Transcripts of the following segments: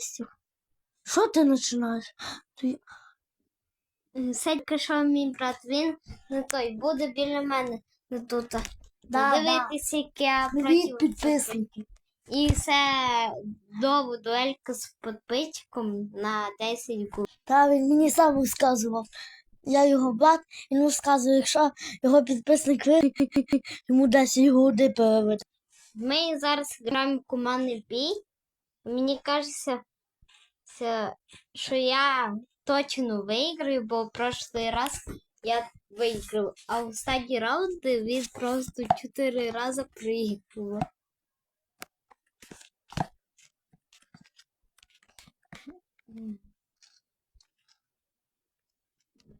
Настю. Що ти починаєш? Ти... Селька, що мій брат, він не той буде біля мене не тут. Да, Дивитися, як я працюю. підписники. І це довго дуелька з підписчиком на 10 гу. Та він мені сам розказував. Я його брат, він розказує, якщо його підписник виграє, йому 10 годи переведе. Ми зараз граємо командний бій. Мені кажеться, що я точно виграю, бо в прошлий раз я виграв, а в останні раунди він просто 4 рази проігрував.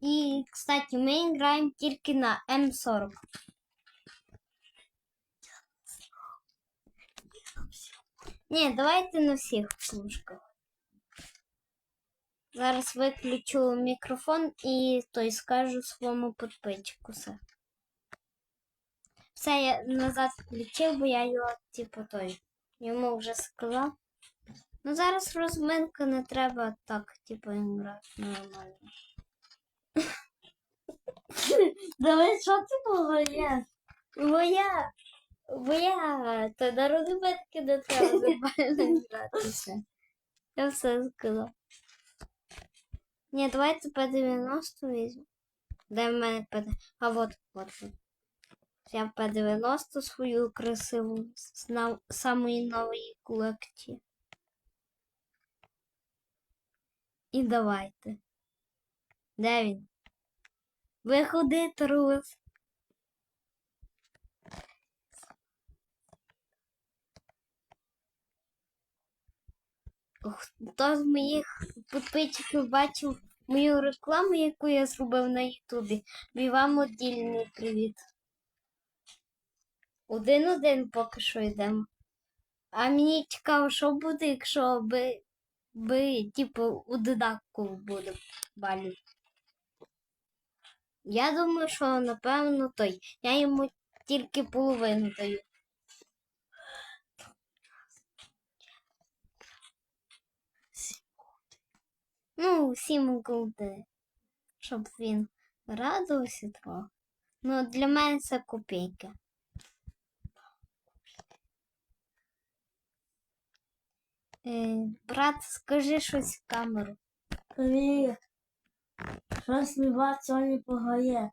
І, кстати, ми граємо тільки на М40. Ні, давайте на всіх служках. Зараз виключу мікрофон і той скажу своєму підписчику все. Все, я назад включив, бо я його, типу, той, йому вже сказав. Ну зараз розминка не треба так, типу, грати нормально. Давай, що ти погаєш? Бо я, бо я, то на розминки не треба нормально гратися. Я все сказав. Ні, давайте П-90 візьму. Де в мене П... А вот, вот. Я П-90 свою красиву з нав- самої нової колекції. І давайте. Де він? Виходи, трус. Хто з моїх підписчиків бачив мою рекламу, яку я зробив на Ютубі, мій вам отдільний привіт. Один-один поки що йдемо. А мені цікаво, що буде, якщо би, би типу, у додатку буде балів. Я думаю, що напевно той. Я йому тільки половину даю. Ну, сім голди. Щоб він радувався трохи. Ну, для мене це копійки. Е, брат, скажи щось в камеру. Привіт. Щось мій брат сьогодні пограє.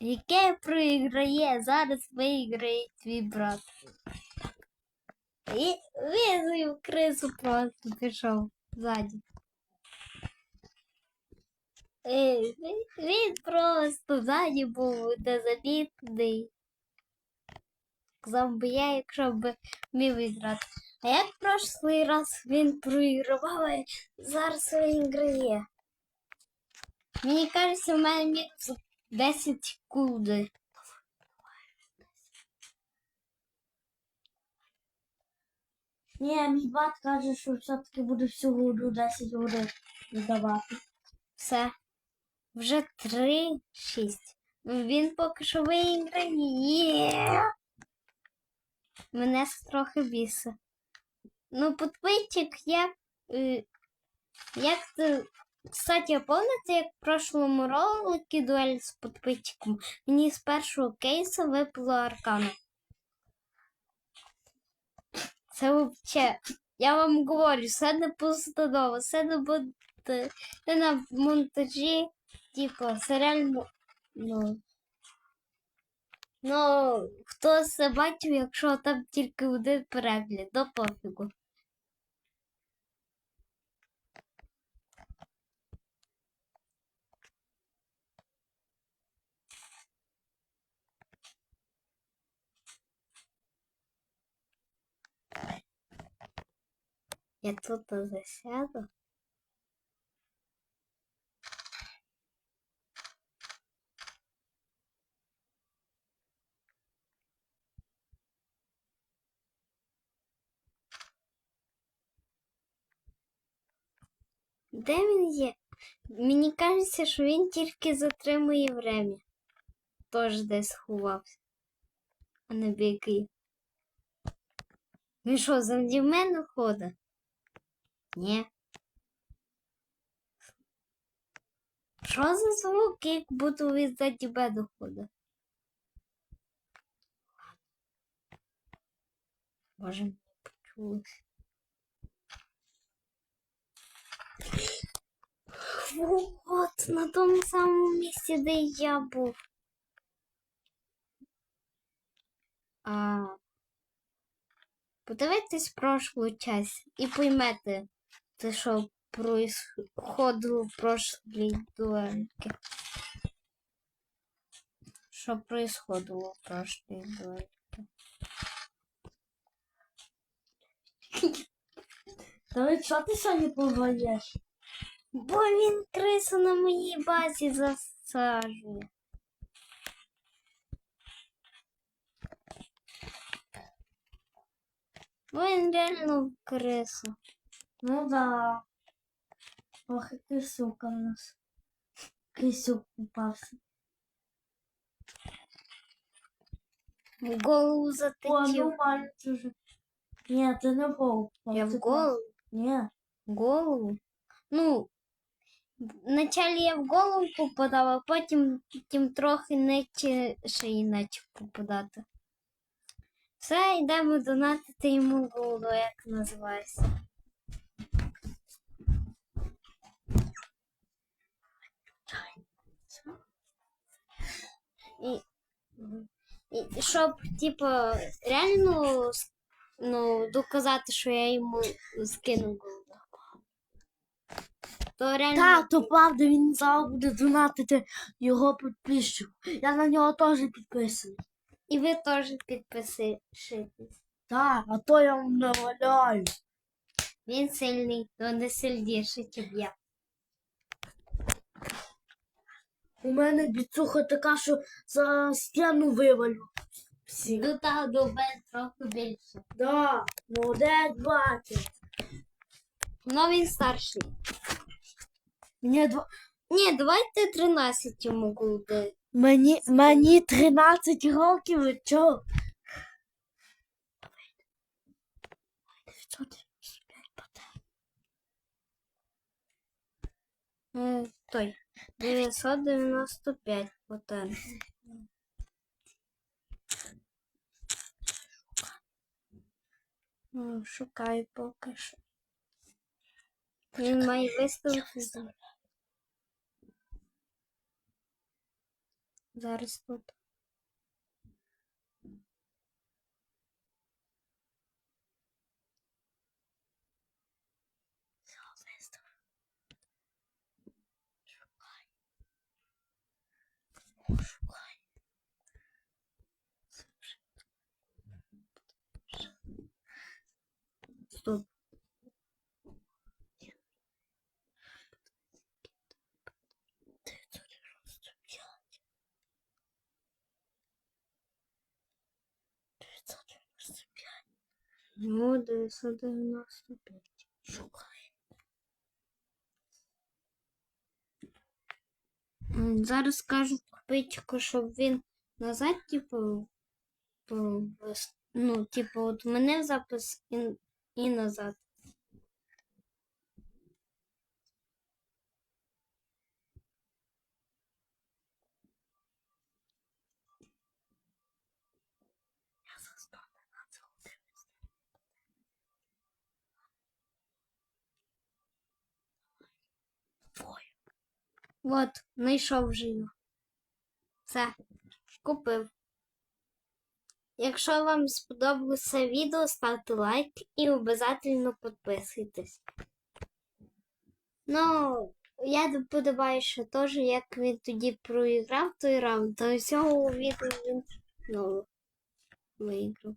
Яке проіграє? Зараз виграє твій брат. І визвів крису просто пішов ззаді. Е, він- просто ззаді був незамітний. Зомби я, якщо б міг виграти. А як в прошлий раз він проігравав, а зараз він грає. Мені кажеться, в мене мінус 10 секунд. Ні, мій брат каже, що все-таки буде всього году 10 годин віддавати. Все. Вже 3-6. Ну, Він поки що виграє. Мене трохи бісить. Ну, підписчик, як. е, Як ти. Кстати, пам'ятаєте, як в прошлому роликі дуель з підписчиком мені з першого кейсу випало аркана. Це взагалі. Я вам говорю, все не постанова, все не буде не на монтажі, типу, це реально. Ну, ну, хто це бачив, якщо там тільки один перегляд, до пофігу. Я тут засяду. Де він є? Мені кажеться, що він тільки затримує время. Тож десь сховався, а не бігає. Він що, завді мене ходить? Ні. Що за звук, як будто від за тебе доходить? Боже, мені почулось. Вот, на тому самому місці, де я був. А, подивитесь прошлу часть і поймете, те, що происходило в прошлій дуельці. Що происходило в прошлій дуельці. Давид, що ти сьогодні повоєш? Бо він крису на моїй базі засаджує. Бо він реально крису. Ну да. Ох, і кисюка в нас. Кисюк попався. В голову О, затечів. нормально чуже. Ні, ти не був. Я в голову. Ні. В голову. Ну, вначалі я в голову попадав, а потім, потім трохи нижче шиї наче попадати. Все, йдемо донатити йому голову, як називається. І, і щоб, типу, реально ну, доказати, що я йому скинув голову. То реально. Так, то правда, він зараз буде донатити його підписчику. Я на нього теж підписаний. І ви теж підпишитесь. Так, а то я вам наваляю. Він сильний, але не сильніший, ніж я. У мене біцуха така, що за стіну вивалю. Всі. До того до трохи більше. Да, молодець бачить. Ну він старший. Мені, два... Ні, давайте 13 йому буде. мені, мені 13 років, і чо? Е, Той. 995 потен. Ну, Шукаю поки що. Він має виставити. Зараз тут. Ну, 995. Шукай. М, Зараз скажу копичку, щоб він назад, типу, ну, типу, от мене запис і, і назад. От, знайшов його. Все, купив. Якщо вам сподобалося відео, ставте лайк і обов'язково підписуйтесь. Ну, я подобаю, що теж, як він тоді проіграв той раунд, то всього відео він ну, виграв.